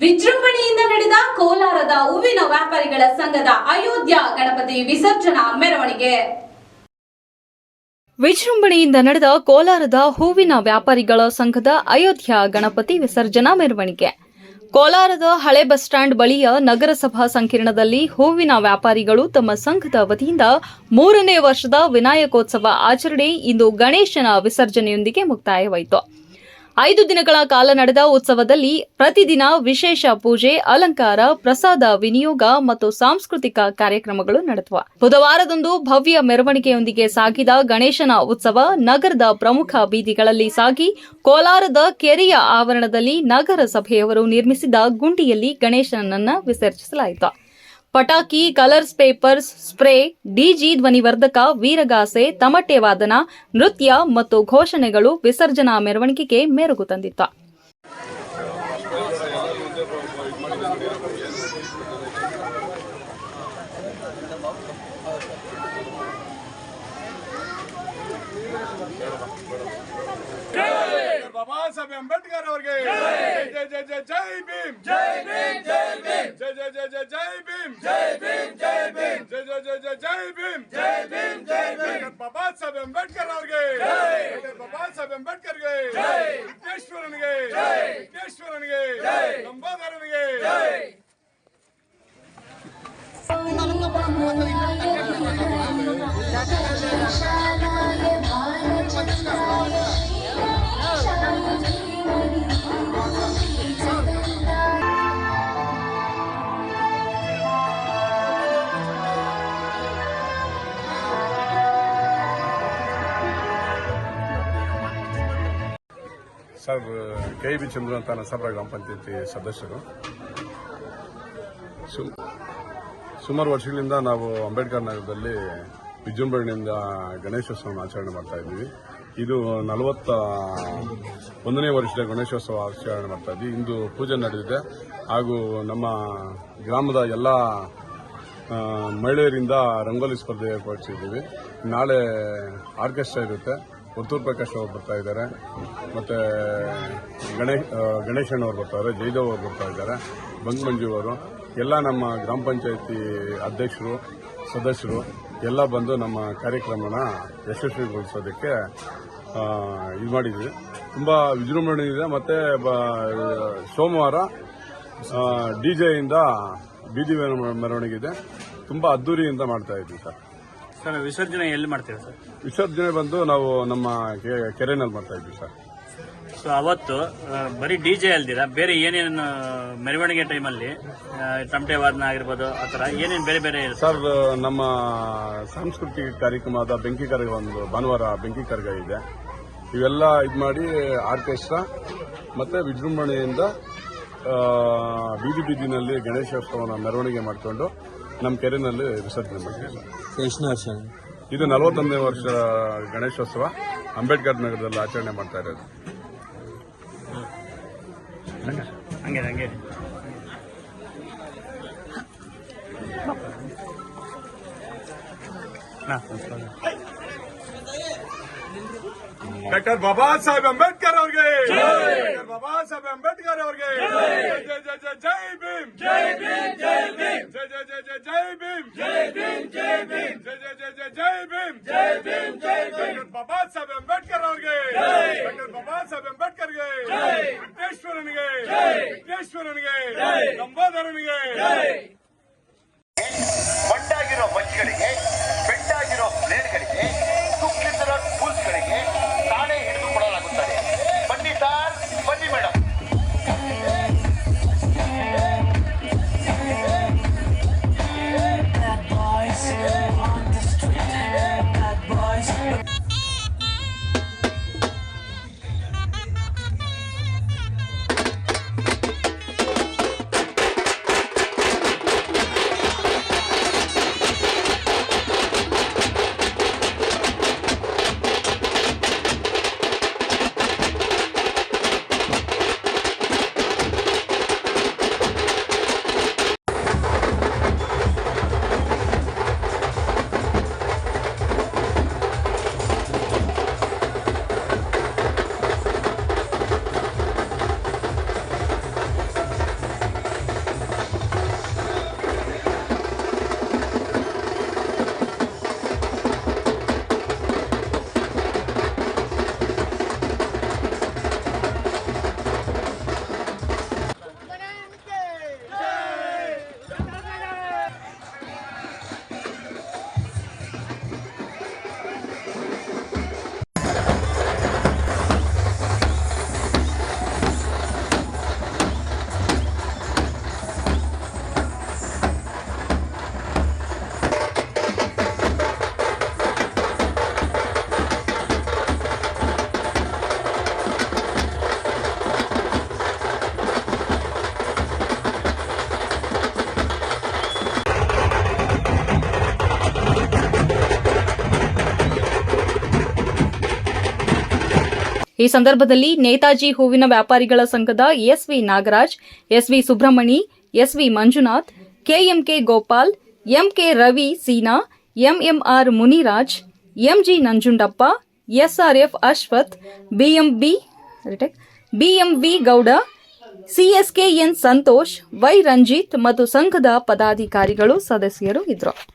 ವಿಜೃಂಭಣೆಯಿಂದ ನಡೆದ ಕೋಲಾರದ ಹೂವಿನ ವ್ಯಾಪಾರಿಗಳ ಸಂಘದ ಅಯೋಧ್ಯ ಗಣಪತಿ ವಿಸರ್ಜನಾ ಮೆರವಣಿಗೆ. ವಿಜೃಂಭಣೆಯಿಂದ ನಡೆದ ಕೋಲಾರದ ಹೂವಿನ ವ್ಯಾಪಾರಿಗಳ ಸಂಘದ ಅಯೋಧ್ಯ ಗಣಪತಿ ವಿಸರ್ಜನಾ ಮೆರವಣಿಗೆ. ಕೋಲಾರದ ಹಳೆ ಬಸ್ ಸ್ಟ್ಯಾಂಡ್ ಬಳಿಯ ನಗರಸಭಾ ಸಂಕೀರ್ಣದಲ್ಲಿ ಹೂವಿನ ವ್ಯಾಪಾರಿಗಳು ತಮ್ಮ ಸಂಘದ ವತಿಯಿಂದ ಮೂರನೇ ವರ್ಷದ ವಿನಾಯಕೋತ್ಸವ ಆಚರಣೆ ಇಂದು ಗಣೇಶನ ವಿಸರ್ಜನೆಯೊಂದಿಗೆ ಮುಕ್ತಾಯವಾಯಿತು. ಐದು ದಿನಗಳ ಕಾಲ ನಡೆದ ಉತ್ಸವದಲ್ಲಿ ಪ್ರತಿದಿನ ವಿಶೇಷ ಪೂಜೆ, ಅಲಂಕಾರ, ಪ್ರಸಾದ, ವಿನಿಯೋಗ ಮತ್ತು ಸಾಂಸ್ಕೃತಿಕ ಕಾರ್ಯಕ್ರಮಗಳು ನಡೆದವು. ಬುಧವಾರದಂದು ಭವ್ಯ ಮೆರವಣಿಗೆಯೊಂದಿಗೆ ಸಾಗಿದ ಗಣೇಶನ ಉತ್ಸವ ನಗರದ ಪ್ರಮುಖ ಬೀದಿಗಳಲ್ಲಿ ಸಾಗಿ ಕೋಲಾರದ ಕೆರೆಯ ಆವರಣದಲ್ಲಿ ನಗರಸಭೆಯವರು ನಿರ್ಮಿಸಿದ ಗುಂಡಿಯಲ್ಲಿ ಗಣೇಶನನ್ನ ವಿಸರ್ಜಿಸಲಾಯಿತು. ಪಟಾಕಿ, ಕಲರ್ಸ್, ಪೇಪರ್ಸ್, ಸ್ಪ್ರೇ ಡಿಜಿ ಧ್ವನಿವರ್ಧಕ ವೀರಗಾಸೆ, ತಮಟೆ ವಾದನ, ನೃತ್ಯ ಮತ್ತು ಘೋಷಣೆಗಳು ವಿಸರ್ಜನಾ ಮೆರವಣಿಗೆಗೆ ಮೆರುಗು ತಂದಿತ್ತು. ಬಾಬಾ ಸಾಹೇಬ್ ಅಂಬೇಡ್ಕರ್ ಅವರಿಗೆ ಜೈ ಜೈ ಜೈ ಜೈ ಭೀಮ್ ಜೈ ಭೀಮ್ ಜೈ ಭೀಮ್ ಜೈ ಜೈ ಜೈ ಜೈ ಜೈ ಭೀಮ್ ಜೈ ಭೀಮ್ ಜೈ ಭೀಮ್ ಜೈ ಜೈ ಜೈ ಜೈ ಜೈ ಭೀಮ್ ಜೈ ಭೀಮ್ ಜೈ ಭೀಮ್ ಬಾಬಾ ಸಾಹೇಬ್ ಅಂಬೇಡ್ಕರ್ ಅವರಿಗೆ ಬಾಬಾ ಸಾಹೇಬ್ ಅಂಬೇಡ್ಕರ್ಗೆ ವಿಘ್ನೇಶ್ವರನಿಗೆ ವಿಘ್ನೇಶ್ವರನಿಗೆ ಲಂಬೋದರನಿಗೆ ಸರ್ ಕೆ ಬಿ ಚಂದ್ರು ಅಂತ ನರಸಾಪುರ ಗ್ರಾಮ ಪಂಚಾಯತಿ ಸದಸ್ಯರು. ಸುಮಾರು ವರ್ಷಗಳಿಂದ ನಾವು ಅಂಬೇಡ್ಕರ್ ನಗರದಲ್ಲಿ ವಿಜೃಂಭಣೆಯಿಂದ ಗಣೇಶೋತ್ಸವವನ್ನು ಆಚರಣೆ ಮಾಡ್ತಾ ಇದ್ದೀವಿ. ಇದು ನಲವತ್ತ, ಒಂದನೇ ವರ್ಷದ ಗಣೇಶೋತ್ಸವ ಆಚರಣೆ ಮಾಡ್ತಾ ಇದ್ದೀವಿ. ಇಂದು ಪೂಜೆ ನಡೆದಿದೆ. ಹಾಗೂ ನಮ್ಮ ಗ್ರಾಮದ ಎಲ್ಲ ಮಹಿಳೆಯರಿಂದ ರಂಗೋಲಿ ಸ್ಪರ್ಧೆ ಏರ್ಪಡಿಸಿದ್ದೀವಿ ನಾಳೆ ಆರ್ಕೆಸ್ಟ್ರಾ ಇರುತ್ತೆ. ಪುತ್ತೂರು ಪ್ರಕಾಶ್ ಅವರು ಬರ್ತಾ ಇದ್ದಾರೆ. ಮತ್ತೆ ಗಣೇಶ್ ಬರ್ತಾ ಇದ್ದಾರೆ ಜಯದೇವ್ ಅವರು ಬರ್ತಾ ಇದ್ದಾರೆ ಬಂಗ್ ಮಂಜು ಅವರು. ಎಲ್ಲ ನಮ್ಮ ಗ್ರಾಮ ಪಂಚಾಯತಿ ಅಧ್ಯಕ್ಷರು, ಸದಸ್ಯರು ಎಲ್ಲ ಬಂದು ನಮ್ಮ ಕಾರ್ಯಕ್ರಮನ ಯಶಸ್ವಿಗೊಳಿಸೋದಕ್ಕೆ ಇದು ಮಾಡಿದ್ವಿ. ತುಂಬ ವಿಜೃಂಭಣೆ ಇದೆ. ಮತ್ತೆ ಸೋಮವಾರ ಸೋಮವಾರ ಡಿಜೆಯಿಂದ ಬೀದಿ ಮೆರವ- ಮೆರವಣಿಗೆ ಇದೆ. ತುಂಬ ಅದ್ದೂರಿಯಿಂದ ಮಾಡ್ತಾ ಇದ್ವಿ ಸರ್. ಸರ್ ವಿಸರ್ಜನೆ ಎಲ್ಲಿ ಮಾಡ್ತೀವಿ ಸರ್? ವಿಸರ್ಜನೆ ಬಂದು ನಾವು ನಮ್ಮ ಕೆ- ಕೆರೆನಲ್ಲಿ ಮಾಡ್ತಾ ಇದ್ವಿ ಸರ್. ಸೊ ಅವತ್ತು ಆ, ಬರೀ ಡಿ ಜೆ ಅಲ್ದಿರ? ಬೇರೆ ಏನೇನು ಮೆರವಣಿಗೆ ಟೈಮಲ್ಲಿ ತಮಟೆ ವಾದನ ಆಗಿರ್ಬೋದು ಆ ಥರ ಏನೇನು ಬೇರೆ ಬೇರೆ ಇರುತ್ತೆ? ಸರ್ ನಮ್ಮ ಸಾಂಸ್ಕೃತಿಕ ಕಾರ್ಯಕ್ರಮದ ಬೆಂಕಿ ಕರಗ ಒಂದು ಭಾನುವಾರ ಬೆಂಕಿ ಕರಗ ಇದೆ. ಇವೆಲ್ಲ ಇದು ಮಾಡಿ ಆರ್ಕೆಸ್ಟ್ರಾ ಮತ್ತೆ ವಿಜೃಂಭಣೆಯಿಂದ ಆ, ಬೀದಿ ಬೀದಿನಲ್ಲಿ ಗಣೇಶೋತ್ಸವನ ಮೆರವಣಿಗೆ ಮಾಡಿಕೊಂಡು ನಮ್ಮ ಕೆರೆನಲ್ಲಿ ವಿಸರ್ಜನೆ ಮಾಡ್ತೀವಿ ಸರ್ ಎಷ್ಟನೇ ವರ್ಷ ಇದು ನಲವತ್ತೊಂದನೇ ವರ್ಷ ಗಣೇಶೋತ್ಸವ. ಅಂಬೇಡ್ಕರ್ ನಗರದಲ್ಲಿ ಆಚರಣೆ ಮಾಡ್ತಾ ಇರೋದು. ಹಂಗೆ ಹಂಗೆ. ಹಾ, ಡಾಕ್ಟರ್ ಬಾಬಾ ಸಾಹೇಬ್ ಅಂಬೇಡ್ಕರ್ ಅವ್ರಿಗೆ. ಡಾಕ್ಟರ್ ಬಾಬಾ ಸಾಹೇಬ್ ಅಂಬೇಡ್ಕರ್ ಅವ್ರಿಗೆ ಜೈ ಭೀಮ್ ಜೈ ಭೀಮ್ ಜೈ ಭೀಮ್ ಜೈ ಜೈ ಜೈ ಜೈ ಜೈ ಭೀಮ್ ಜೈ ಭೀಮ್ ಜೈ ಭೀಮ್ ಜೈ ಜೈ ಜೈ ಜೈ ಜೈ ಭೀಮ್ ಜೈ ಭೀಮ್ ಜೈ ಭೀಮ್ ಡಾಕ್ಟರ್ ಬಾಬಾ ಸಾಹೇಬ್ ಅಂಬೇಡ್ಕರ್ ಅವ್ರಿಗೆ ಡಾಕ್ಟರ್ ಬಾಬಾ ಸಾಹೇಬ್ ಅಂಬೇಡ್ಕರ್ಗೆ ವಿಘ್ನೇಶ್ವರನಿಗೆ ವಿಘ್ನೇಶ್ವರನಿಗೆ ಈ ಸಂದರ್ಭದಲ್ಲಿ ನೇತಾಜಿ ಹೂವಿನ ವ್ಯಾಪಾರಿಗಳ ಸಂಘದ SV Nagaraj SV Subramani SV Manjunath KMK Gopal MK Ravi Seena MMR Muniraj MG Nanjundappa SRF Ashwath BMB BMV Gowda CSKN Santosh, Y Ranjith ಮತ್ತು ಸಂಘದ ಪದಾಧಿಕಾರಿಗಳು ಸದಸ್ಯರು ಇದ್ದರು